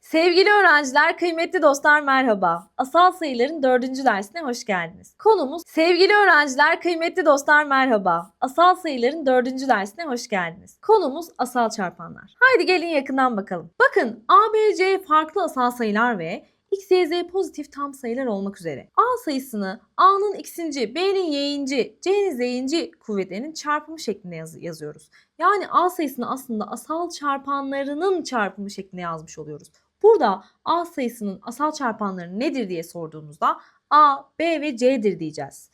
Sevgili öğrenciler, kıymetli dostlar merhaba. Asal sayıların dördüncü dersine hoş geldiniz. Konumuz sevgili öğrenciler, kıymetli dostlar merhaba. Asal sayıların dördüncü dersine hoş geldiniz. Konumuz asal çarpanlar. Haydi gelin yakından bakalım. Bakın A, B, C farklı asal sayılar ve X, Y, Z pozitif tam sayılar olmak üzere. A sayısını A'nın x'inci, B'nin y'inci, C'nin z'inci kuvvetlerinin çarpımı şeklinde yaz- yazıyoruz. Yani A sayısını aslında asal çarpanlarının çarpımı şeklinde yazmış oluyoruz. Burada A sayısının asal çarpanları nedir diye sorduğumuzda A, B ve C'dir diyeceğiz.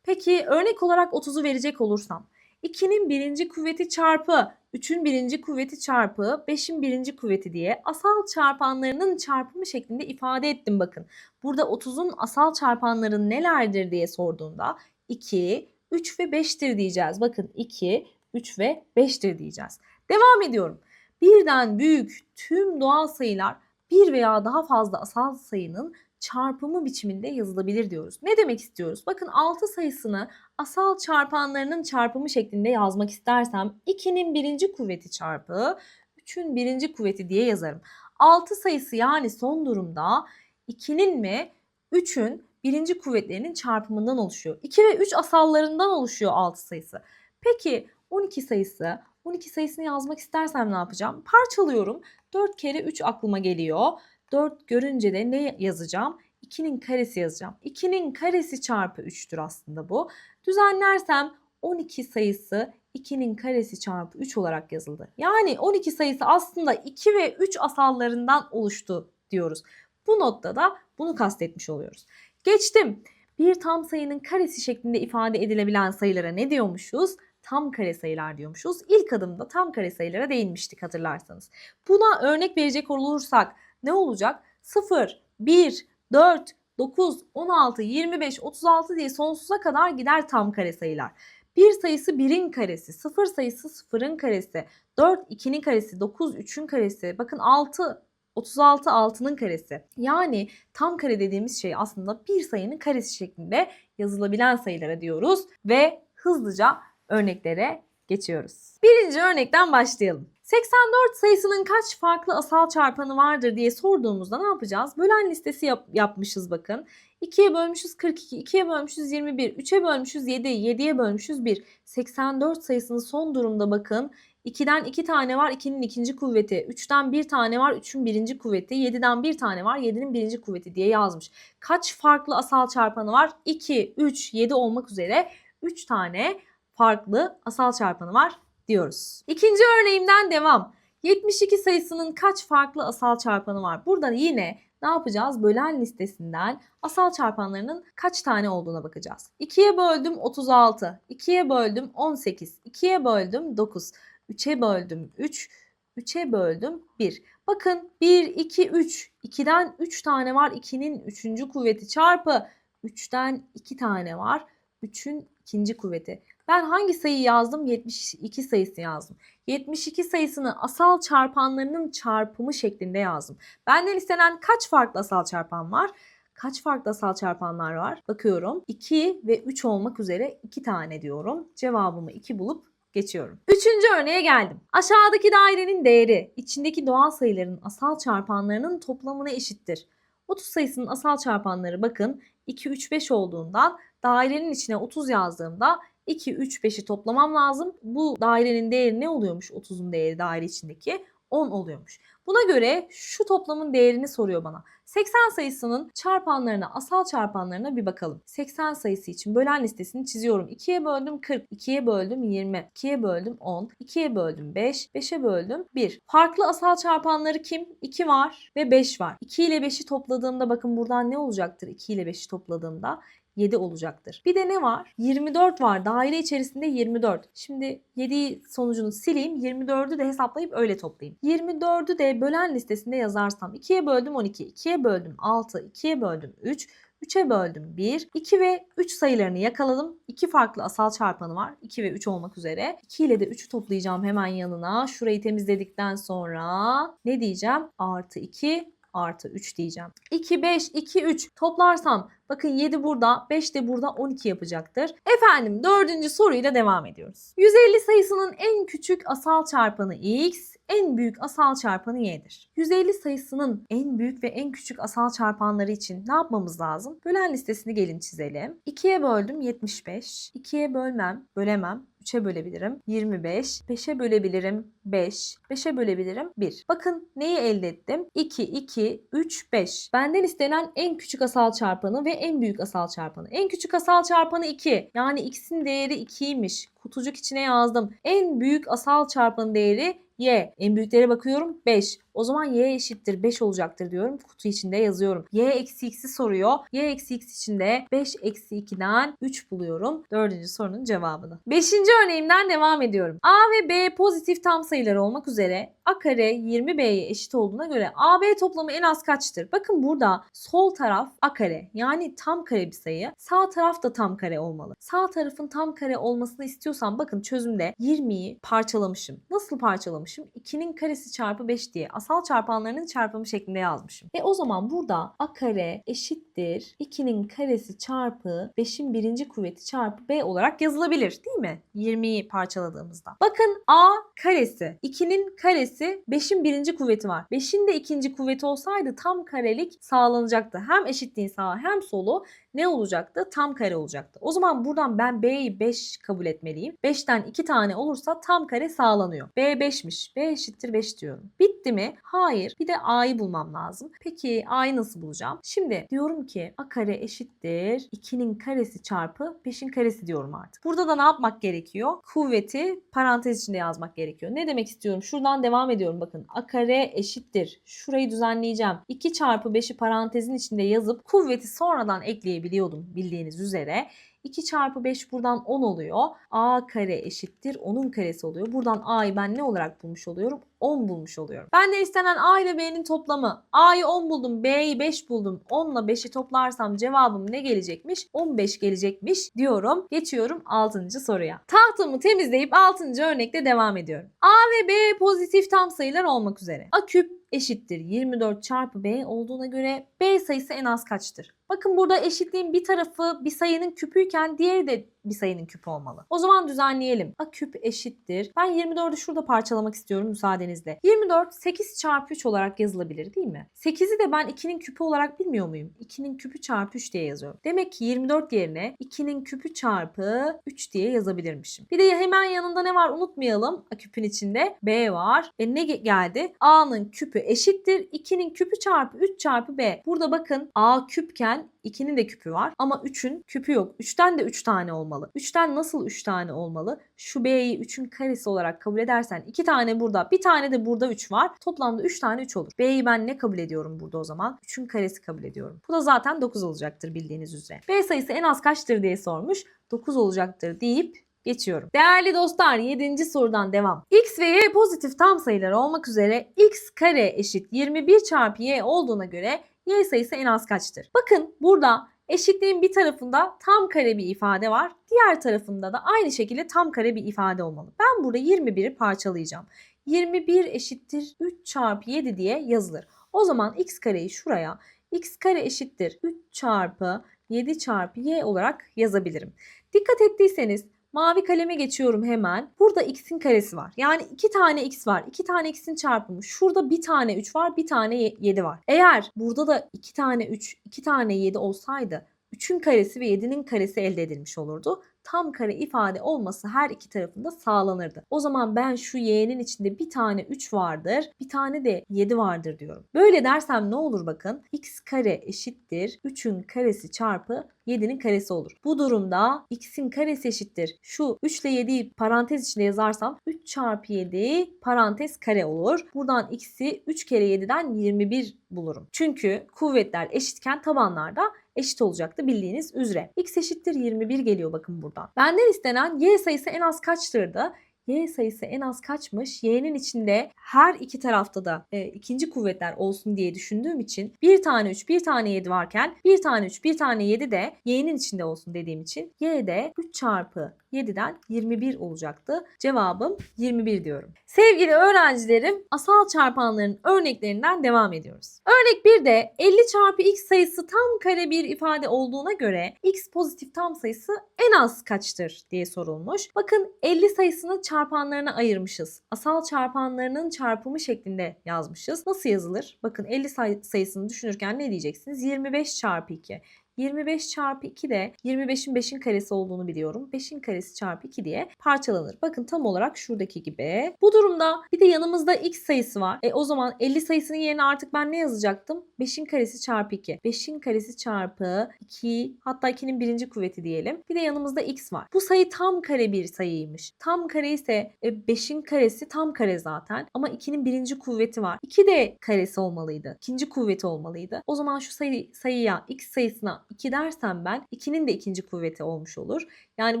Peki örnek olarak 30'u verecek olursam 2'nin birinci kuvveti çarpı 3'ün birinci kuvveti çarpı 5'in birinci kuvveti diye asal çarpanlarının çarpımı şeklinde ifade ettim bakın. Burada 30'un asal çarpanları nelerdir diye sorduğumda 2, 3 ve 5'tir diyeceğiz. Bakın 2, 3 ve 5'tir diyeceğiz. Devam ediyorum. Birden büyük tüm doğal sayılar bir veya daha fazla asal sayının çarpımı biçiminde yazılabilir diyoruz. Ne demek istiyoruz? Bakın 6 sayısını asal çarpanlarının çarpımı şeklinde yazmak istersem 2'nin birinci kuvveti çarpı 3'ün birinci kuvveti diye yazarım. 6 sayısı yani son durumda 2'nin ve 3'ün birinci kuvvetlerinin çarpımından oluşuyor. 2 ve 3 asallarından oluşuyor 6 sayısı. Peki 12 sayısı 12 sayısını yazmak istersem ne yapacağım? Parçalıyorum. 4 kere 3 aklıma geliyor. 4 görünce de ne yazacağım? 2'nin karesi yazacağım. 2'nin karesi çarpı 3'tür aslında bu. Düzenlersem 12 sayısı 2'nin karesi çarpı 3 olarak yazıldı. Yani 12 sayısı aslında 2 ve 3 asallarından oluştu diyoruz. Bu notta da bunu kastetmiş oluyoruz. Geçtim. Bir tam sayının karesi şeklinde ifade edilebilen sayılara ne diyormuşuz? Tam kare sayılar diyormuşuz. İlk adımda tam kare sayılara değinmiştik hatırlarsanız. Buna örnek verecek olursak ne olacak? 0, 1, 4, 9, 16, 25, 36 diye sonsuza kadar gider tam kare sayılar. 1 sayısı 1'in karesi, 0 sayısı 0'ın karesi, 4 2'nin karesi, 9 3'ün karesi, bakın 6 36 6'nın karesi. Yani tam kare dediğimiz şey aslında bir sayının karesi şeklinde yazılabilen sayılara diyoruz ve hızlıca örneklere geçiyoruz. Birinci örnekten başlayalım. 84 sayısının kaç farklı asal çarpanı vardır diye sorduğumuzda ne yapacağız? Bölen listesi yap- yapmışız bakın. 2'ye bölmüşüz 42, 2'ye bölmüşüz 21, 3'e bölmüşüz 7, 7'ye bölmüşüz 1. 84 sayısının son durumda bakın. 2'den 2 tane var 2'nin ikinci kuvveti. 3'ten 1 tane var 3'ün birinci kuvveti. 7'den 1 tane var 7'nin birinci kuvveti diye yazmış. Kaç farklı asal çarpanı var? 2, 3, 7 olmak üzere 3 tane farklı asal çarpanı var diyoruz. İkinci örneğimden devam. 72 sayısının kaç farklı asal çarpanı var? Burada yine ne yapacağız? Bölen listesinden asal çarpanlarının kaç tane olduğuna bakacağız. 2'ye böldüm 36, 2'ye böldüm 18, 2'ye böldüm 9, 3'e böldüm 3, 3'e böldüm 1. Bakın 1, 2, 3. 2'den 3 tane var. 2'nin 3. kuvveti çarpı 3'ten 2 tane var. 3'ün ikinci kuvveti. Ben hangi sayıyı yazdım? 72 sayısı yazdım. 72 sayısını asal çarpanlarının çarpımı şeklinde yazdım. Benden istenen kaç farklı asal çarpan var? Kaç farklı asal çarpanlar var? Bakıyorum. 2 ve 3 olmak üzere 2 tane diyorum. Cevabımı 2 bulup geçiyorum. Üçüncü örneğe geldim. Aşağıdaki dairenin değeri içindeki doğal sayıların asal çarpanlarının toplamına eşittir. 30 sayısının asal çarpanları bakın 2, 3, 5 olduğundan dairenin içine 30 yazdığımda 2, 3, 5'i toplamam lazım. Bu dairenin değeri ne oluyormuş? 30'un değeri daire içindeki 10 oluyormuş. Buna göre şu toplamın değerini soruyor bana. 80 sayısının çarpanlarına, asal çarpanlarına bir bakalım. 80 sayısı için bölen listesini çiziyorum. 2'ye böldüm 40, 2'ye böldüm 20, 2'ye böldüm 10, 2'ye böldüm 5, 5'e böldüm 1. Farklı asal çarpanları kim? 2 var ve 5 var. 2 ile 5'i topladığımda bakın buradan ne olacaktır 2 ile 5'i topladığımda? 7 olacaktır. Bir de ne var? 24 var. Daire içerisinde 24. Şimdi 7 sonucunu sileyim. 24'ü de hesaplayıp öyle toplayayım. 24'ü de bölen listesinde yazarsam 2'ye böldüm 12, 2'ye böldüm 6, 2'ye böldüm 3, 3'e böldüm 1. 2 ve 3 sayılarını yakaladım. 2 farklı asal çarpanı var. 2 ve 3 olmak üzere. 2 ile de 3'ü toplayacağım hemen yanına. Şurayı temizledikten sonra ne diyeceğim? Artı 2 artı 3 diyeceğim. 2, 5, 2, 3 toplarsam bakın 7 burada 5 de burada 12 yapacaktır. Efendim dördüncü soruyla devam ediyoruz. 150 sayısının en küçük asal çarpanı x, en büyük asal çarpanı y'dir. 150 sayısının en büyük ve en küçük asal çarpanları için ne yapmamız lazım? Bölen listesini gelin çizelim. 2'ye böldüm 75. 2'ye bölmem, bölemem. 3'e bölebilirim 25. 5'e bölebilirim 5. 5'e bölebilirim 1. Bakın neyi elde ettim? 2, 2, 3, 5. Benden istenen en küçük asal çarpanı ve en büyük asal çarpanı. En küçük asal çarpanı 2. Yani x'in değeri 2'ymiş. Kutucuk içine yazdım. En büyük asal çarpanın değeri y. En büyüklere bakıyorum 5. O zaman y eşittir 5 olacaktır diyorum. Kutu içinde yazıyorum. y eksi x'i soruyor. y eksi x için de 5 eksi 2'den 3 buluyorum. Dördüncü sorunun cevabını. Beşinci örneğimden devam ediyorum. a ve b pozitif tam sayılar olmak üzere a kare 20b'ye eşit olduğuna göre ab toplamı en az kaçtır? Bakın burada sol taraf a kare yani tam kare bir sayı. Sağ taraf da tam kare olmalı. Sağ tarafın tam kare olmasını istiyorsam bakın çözümde 20'yi parçalamışım. Nasıl parçalamışım? 2'nin karesi çarpı 5 diye asal çarpanlarının çarpımı şeklinde yazmışım. E o zaman burada a kare eşittir 2'nin karesi çarpı 5'in birinci kuvveti çarpı b olarak yazılabilir değil mi? 20'yi parçaladığımızda. Bakın a karesi 2'nin karesi 5'in birinci kuvveti var. 5'in de ikinci kuvveti olsaydı tam karelik sağlanacaktı. Hem eşitliğin sağı hem solu ne olacaktı? Tam kare olacaktı. O zaman buradan ben B'yi 5 kabul etmeliyim. 5'ten 2 tane olursa tam kare sağlanıyor. B 5'miş. B eşittir 5 diyorum. Bitti mi? Hayır. Bir de A'yı bulmam lazım. Peki A'yı nasıl bulacağım? Şimdi diyorum ki A kare eşittir 2'nin karesi çarpı 5'in karesi diyorum artık. Burada da ne yapmak gerekiyor? Kuvveti parantez içinde yazmak gerekiyor. Ne demek istiyorum? Şuradan devam ediyorum bakın. A kare eşittir. Şurayı düzenleyeceğim. 2 çarpı 5'i parantezin içinde yazıp kuvveti sonradan ekleyebiliyordum bildiğiniz üzere. 2 çarpı 5 buradan 10 oluyor. A kare eşittir 10'un karesi oluyor. Buradan A'yı ben ne olarak bulmuş oluyorum? 10 bulmuş oluyorum. Benden istenen A ile B'nin toplamı. A'yı 10 buldum, B'yi 5 buldum. 10 ile 5'i toplarsam cevabım ne gelecekmiş? 15 gelecekmiş diyorum. Geçiyorum 6. soruya. Tahtımı temizleyip 6. örnekte devam ediyorum. A ve B pozitif tam sayılar olmak üzere. A küp eşittir 24 çarpı B olduğuna göre B sayısı en az kaçtır? Bakın burada eşitliğin bir tarafı bir sayının küpüyken diğeri de bir sayının küpü olmalı. O zaman düzenleyelim. A küp eşittir. Ben 24'ü şurada parçalamak istiyorum müsaadenizle. 24 8 çarpı 3 olarak yazılabilir değil mi? 8'i de ben 2'nin küpü olarak bilmiyor muyum? 2'nin küpü çarpı 3 diye yazıyorum. Demek ki 24 yerine 2'nin küpü çarpı 3 diye yazabilirmişim. Bir de hemen yanında ne var unutmayalım. A küpün içinde B var. E ne geldi? A'nın küpü eşittir. 2'nin küpü çarpı 3 çarpı B. Burada bakın A küpken 2'nin de küpü var ama 3'ün küpü yok. 3'ten de 3 tane olmalı. 3'ten nasıl 3 tane olmalı? Şu B'yi 3'ün karesi olarak kabul edersen 2 tane burada, bir tane de burada 3 var. Toplamda 3 tane 3 olur. B'yi ben ne kabul ediyorum burada o zaman? 3'ün karesi kabul ediyorum. Bu da zaten 9 olacaktır bildiğiniz üzere. B sayısı en az kaçtır diye sormuş. 9 olacaktır deyip geçiyorum. Değerli dostlar 7. sorudan devam. X ve Y pozitif tam sayılar olmak üzere x kare eşit 21 çarpı y olduğuna göre y sayısı en az kaçtır? Bakın burada eşitliğin bir tarafında tam kare bir ifade var. Diğer tarafında da aynı şekilde tam kare bir ifade olmalı. Ben burada 21'i parçalayacağım. 21 eşittir 3 çarpı 7 diye yazılır. O zaman x kareyi şuraya x kare eşittir 3 çarpı 7 çarpı y olarak yazabilirim. Dikkat ettiyseniz Mavi kaleme geçiyorum hemen. Burada x'in karesi var. Yani iki tane x var. iki tane x'in çarpımı. Şurada bir tane 3 var. Bir tane 7 var. Eğer burada da iki tane 3, iki tane 7 olsaydı 3'ün karesi ve 7'nin karesi elde edilmiş olurdu. Tam kare ifade olması her iki tarafında sağlanırdı. O zaman ben şu y'nin içinde bir tane 3 vardır, bir tane de 7 vardır diyorum. Böyle dersem ne olur bakın? x kare eşittir 3'ün karesi çarpı 7'nin karesi olur. Bu durumda x'in karesi eşittir. Şu 3 ile 7'yi parantez içinde yazarsam 3 çarpı 7 parantez kare olur. Buradan x'i 3 kere 7'den 21 bulurum. Çünkü kuvvetler eşitken tabanlarda eşit olacaktı bildiğiniz üzere. x eşittir 21 geliyor bakın buradan. Benden istenen y sayısı en az kaçtırdı? Y sayısı en az kaçmış? y'nin içinde her iki tarafta da e, ikinci kuvvetler olsun diye düşündüğüm için bir tane 3 bir tane 7 varken bir tane 3 bir tane 7 de y'nin içinde olsun dediğim için y de 3 çarpı 7'den 21 olacaktı. Cevabım 21 diyorum. Sevgili öğrencilerim asal çarpanların örneklerinden devam ediyoruz. Örnek 1'de 50 çarpı x sayısı tam kare bir ifade olduğuna göre x pozitif tam sayısı en az kaçtır diye sorulmuş. Bakın 50 sayısını çarpanlarına ayırmışız. Asal çarpanlarının çarpımı şeklinde yazmışız. Nasıl yazılır? Bakın 50 say- sayısını düşünürken ne diyeceksiniz? 25 çarpı 2. 25 çarpı 2 de 25'in 5'in karesi olduğunu biliyorum. 5'in karesi çarpı 2 diye parçalanır. Bakın tam olarak şuradaki gibi. Bu durumda bir de yanımızda x sayısı var. E o zaman 50 sayısının yerine artık ben ne yazacaktım? 5'in karesi çarpı 2. 5'in karesi çarpı 2 hatta 2'nin birinci kuvveti diyelim. Bir de yanımızda x var. Bu sayı tam kare bir sayıymış. Tam kare ise 5'in karesi tam kare zaten. Ama 2'nin birinci kuvveti var. 2 de karesi olmalıydı. İkinci kuvveti olmalıydı. O zaman şu sayı, sayıya x sayısına 2 dersem ben 2'nin de ikinci kuvveti olmuş olur. Yani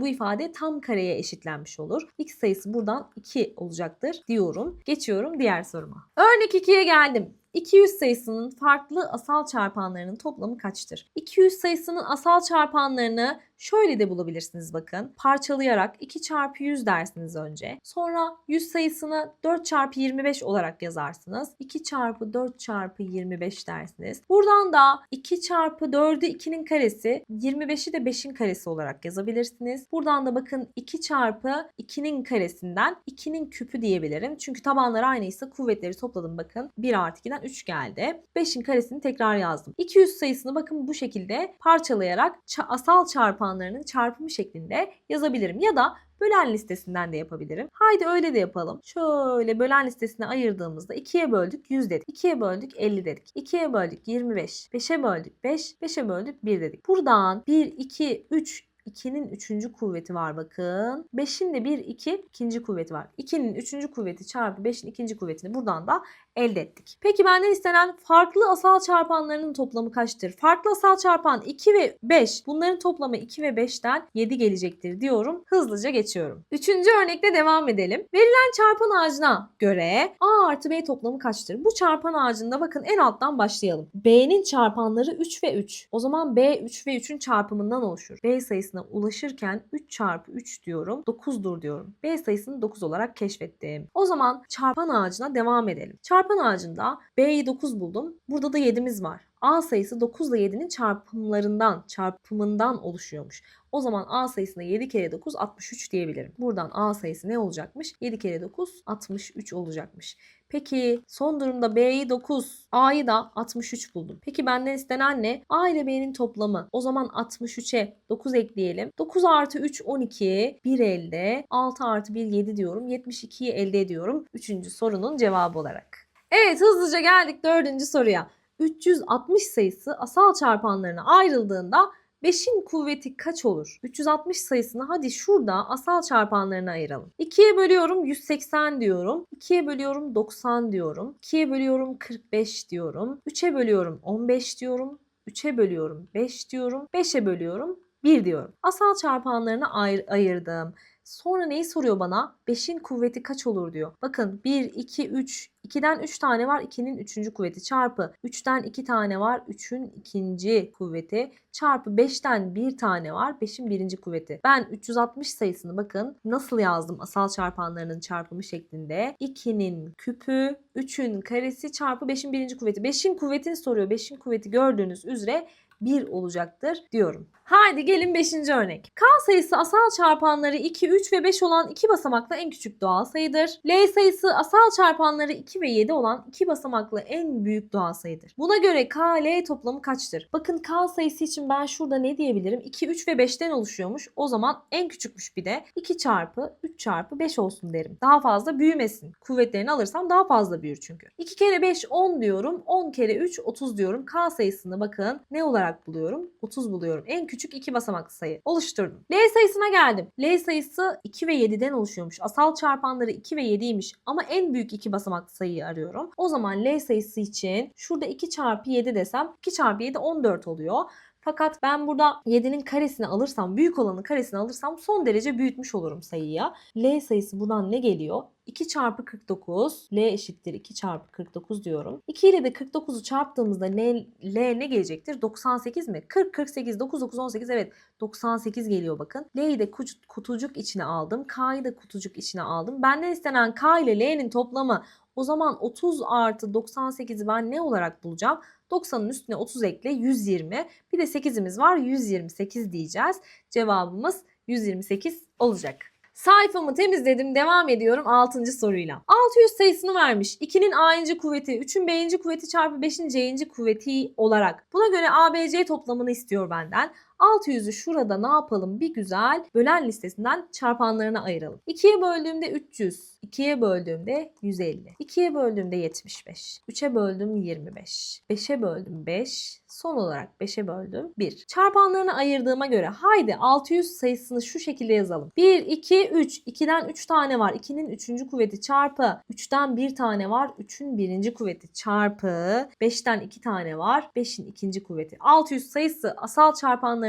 bu ifade tam kareye eşitlenmiş olur. X sayısı buradan 2 olacaktır diyorum. Geçiyorum diğer soruma. Örnek 2'ye geldim. 200 sayısının farklı asal çarpanlarının toplamı kaçtır? 200 sayısının asal çarpanlarını şöyle de bulabilirsiniz bakın. Parçalayarak 2 çarpı 100 dersiniz önce. Sonra 100 sayısını 4 çarpı 25 olarak yazarsınız. 2 çarpı 4 çarpı 25 dersiniz. Buradan da 2 çarpı 4'ü 2'nin karesi 25'i de 5'in karesi olarak yazabilirsiniz. Buradan da bakın 2 çarpı 2'nin karesinden 2'nin küpü diyebilirim. Çünkü tabanları aynıysa kuvvetleri topladım bakın. 1 artı 2'den 3 geldi. 5'in karesini tekrar yazdım. 200 sayısını bakın bu şekilde parçalayarak ça- asal çarpanlarının çarpımı şeklinde yazabilirim. Ya da bölen listesinden de yapabilirim. Haydi öyle de yapalım. Şöyle bölen listesine ayırdığımızda 2'ye böldük 100 dedik. 2'ye böldük 50 dedik. 2'ye böldük 25. 5'e böldük 5. 5'e böldük 1 dedik. Buradan 1, 2, 3, 2'nin üçüncü kuvveti var bakın. 5'in de 1, 2 ikinci kuvveti var. 2'nin üçüncü kuvveti çarpı 5'in ikinci kuvvetini buradan da elde ettik. Peki benden istenen farklı asal çarpanlarının toplamı kaçtır? Farklı asal çarpan 2 ve 5. Bunların toplamı 2 ve 5'ten 7 gelecektir diyorum. Hızlıca geçiyorum. Üçüncü örnekte devam edelim. Verilen çarpan ağacına göre A artı B toplamı kaçtır? Bu çarpan ağacında bakın en alttan başlayalım. B'nin çarpanları 3 ve 3. O zaman B 3 ve 3'ün çarpımından oluşur. B sayısına ulaşırken 3 çarpı 3 diyorum. 9'dur diyorum. B sayısını 9 olarak keşfettim. O zaman çarpan ağacına devam edelim. Çarpan ağacında B'yi 9 buldum. Burada da 7'miz var. A sayısı 9 ile 7'nin çarpımlarından, çarpımından oluşuyormuş. O zaman A sayısına 7 kere 9 63 diyebilirim. Buradan A sayısı ne olacakmış? 7 kere 9 63 olacakmış. Peki son durumda B'yi 9, A'yı da 63 buldum. Peki benden istenen ne? A ile B'nin toplamı. O zaman 63'e 9 ekleyelim. 9 artı 3 12, 1 elde. 6 artı 1 7 diyorum. 72'yi elde ediyorum. Üçüncü sorunun cevabı olarak. Evet hızlıca geldik dördüncü soruya. 360 sayısı asal çarpanlarına ayrıldığında 5'in kuvveti kaç olur? 360 sayısını hadi şurada asal çarpanlarına ayıralım. 2'ye bölüyorum 180 diyorum. 2'ye bölüyorum 90 diyorum. 2'ye bölüyorum 45 diyorum. 3'e bölüyorum 15 diyorum. 3'e bölüyorum 5 diyorum. 5'e bölüyorum 1 diyorum. Asal çarpanlarına ayır, ayırdım. Sonra neyi soruyor bana? 5'in kuvveti kaç olur diyor. Bakın 1, 2, 3. 2'den 3 tane var. 2'nin 3. kuvveti çarpı 3'ten 2 tane var. 3'ün ikinci kuvveti çarpı 5'ten 1 tane var. 5'in birinci kuvveti. Ben 360 sayısını bakın nasıl yazdım asal çarpanlarının çarpımı şeklinde. 2'nin küpü 3'ün karesi çarpı 5'in birinci kuvveti. 5'in kuvvetini soruyor. 5'in kuvveti gördüğünüz üzere 1 olacaktır diyorum. Haydi gelin 5. örnek. K sayısı asal çarpanları 2, 3 ve 5 olan iki basamaklı en küçük doğal sayıdır. L sayısı asal çarpanları 2 ve 7 olan iki basamaklı en büyük doğal sayıdır. Buna göre K, L toplamı kaçtır? Bakın K sayısı için ben şurada ne diyebilirim? 2, 3 ve 5'ten oluşuyormuş. O zaman en küçükmüş bir de 2 çarpı 3 çarpı 5 olsun derim. Daha fazla büyümesin. Kuvvetlerini alırsam daha fazla büyür çünkü. 2 kere 5 10 diyorum. 10 kere 3 30 diyorum. K sayısını bakın ne olarak buluyorum? 30 buluyorum. En küçük iki basamaklı sayı. Oluşturdum. L sayısına geldim. L sayısı 2 ve 7'den oluşuyormuş. Asal çarpanları 2 ve 7'ymiş ama en büyük iki basamaklı sayıyı arıyorum. O zaman L sayısı için şurada 2 çarpı 7 desem 2 çarpı 7 14 oluyor. Fakat ben burada 7'nin karesini alırsam, büyük olanın karesini alırsam son derece büyütmüş olurum sayıya. L sayısı buradan ne geliyor? 2 çarpı 49. L eşittir 2 çarpı 49 diyorum. 2 ile de 49'u çarptığımızda L, L ne gelecektir? 98 mi? 40, 48, 9, 9, 18 evet 98 geliyor bakın. L'yi de kutu- kutucuk içine aldım. K'yı da kutucuk içine aldım. Benden istenen K ile L'nin toplamı o zaman 30 artı 98'i ben ne olarak bulacağım? 90'ın üstüne 30 ekle 120. Bir de 8'imiz var 128 diyeceğiz. Cevabımız 128 olacak. Sayfamı temizledim. Devam ediyorum 6. soruyla. 600 sayısını vermiş. 2'nin a'nci kuvveti, 3'ün b'nci kuvveti çarpı 5'in c'nci kuvveti olarak. Buna göre ABC toplamını istiyor benden. 600'ü şurada ne yapalım? Bir güzel bölen listesinden çarpanlarına ayıralım. 2'ye böldüğümde 300, 2'ye böldüğümde 150, 2'ye böldüğümde 75, 3'e böldüm 25, 5'e böldüm 5, son olarak 5'e böldüm 1. Çarpanlarını ayırdığıma göre haydi 600 sayısını şu şekilde yazalım. 1, 2, 3. 2'den 3 tane var. 2'nin 3. kuvveti çarpı 3'ten 1 tane var. 3'ün 1. kuvveti çarpı 5'ten 2 tane var. 5'in 2. kuvveti. 600 sayısı asal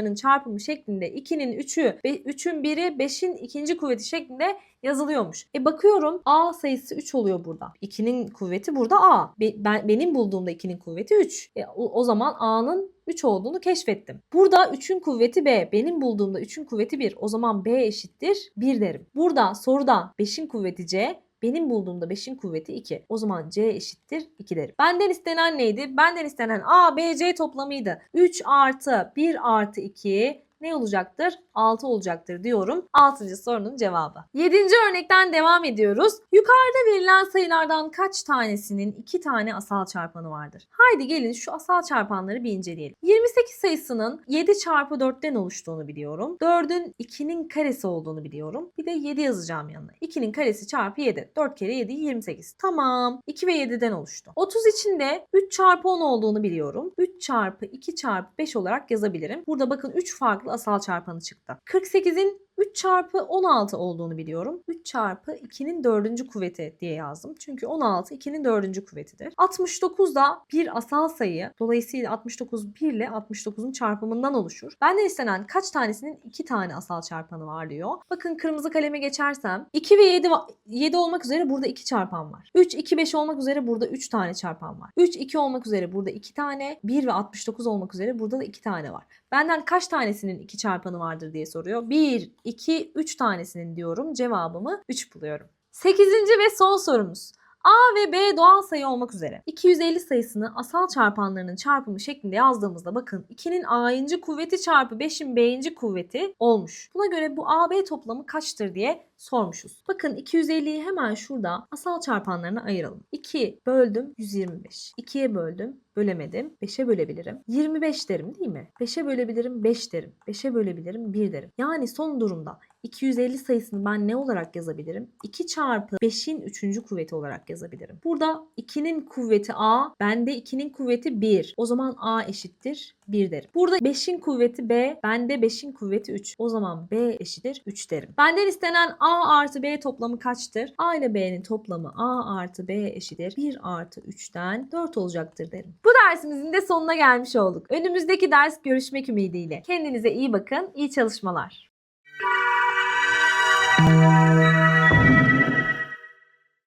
çarpanlarının çarpımı şeklinde 2'nin 3'ü ve 3'ün 1'i 5'in 2. kuvveti şeklinde yazılıyormuş. E bakıyorum A sayısı 3 oluyor burada. 2'nin kuvveti burada A. Be- ben, benim bulduğumda 2'nin kuvveti 3. E, o, o zaman A'nın 3 olduğunu keşfettim. Burada 3'ün kuvveti B. Benim bulduğumda 3'ün kuvveti 1. O zaman B eşittir 1 derim. Burada soruda 5'in kuvveti C. Benim bulduğumda 5'in kuvveti 2. O zaman C eşittir 2 derim. Benden istenen neydi? Benden istenen A, B, C toplamıydı. 3 artı 1 artı 2 ne olacaktır? 6 olacaktır diyorum. 6. sorunun cevabı. 7. örnekten devam ediyoruz. Yukarıda verilen sayılardan kaç tanesinin 2 tane asal çarpanı vardır? Haydi gelin şu asal çarpanları bir inceleyelim. 28 sayısının 7 çarpı 4'ten oluştuğunu biliyorum. 4'ün 2'nin karesi olduğunu biliyorum. Bir de 7 yazacağım yanına. 2'nin karesi çarpı 7. 4 kere 7 28. Tamam. 2 ve 7'den oluştu. 30 içinde 3 çarpı 10 olduğunu biliyorum. 3 çarpı 2 çarpı 5 olarak yazabilirim. Burada bakın 3 farklı asal çarpanı çıktı. 48'in 3 çarpı 16 olduğunu biliyorum. 3 çarpı 2'nin 4. kuvveti diye yazdım. Çünkü 16 2'nin 4. kuvvetidir. 69 da bir asal sayı. Dolayısıyla 69 1 ile 69'un çarpımından oluşur. Benden istenen kaç tanesinin 2 tane asal çarpanı var diyor. Bakın kırmızı kaleme geçersem 2 ve 7, va- 7 olmak üzere burada 2 çarpan var. 3, 2, 5 olmak üzere burada 3 tane çarpan var. 3, 2 olmak üzere burada 2 tane. 1 ve 69 olmak üzere burada da 2 tane var. Benden kaç tanesinin 2 çarpanı vardır diye soruyor. 1, 2, 3 tanesinin diyorum. Cevabımı 3 buluyorum. 8. ve son sorumuz. A ve B doğal sayı olmak üzere 250 sayısını asal çarpanlarının çarpımı şeklinde yazdığımızda bakın 2'nin a'yıncı kuvveti çarpı 5'in b'yinci kuvveti olmuş. Buna göre bu AB toplamı kaçtır diye sormuşuz. Bakın 250'yi hemen şurada asal çarpanlarına ayıralım. 2 böldüm 125. 2'ye böldüm bölemedim. 5'e bölebilirim. 25 derim değil mi? 5'e bölebilirim 5 derim. 5'e bölebilirim 1 derim. Yani son durumda 250 sayısını ben ne olarak yazabilirim? 2 çarpı 5'in 3. kuvveti olarak yazabilirim. Burada 2'nin kuvveti A, bende 2'nin kuvveti 1. O zaman A eşittir 1 derim. Burada 5'in kuvveti B, bende 5'in kuvveti 3. O zaman B eşittir 3 derim. Benden istenen A artı B toplamı kaçtır? A ile B'nin toplamı A artı B eşittir 1 artı 3'ten 4 olacaktır derim. Bu dersimizin de sonuna gelmiş olduk. Önümüzdeki ders görüşmek ümidiyle. Kendinize iyi bakın, iyi çalışmalar. Música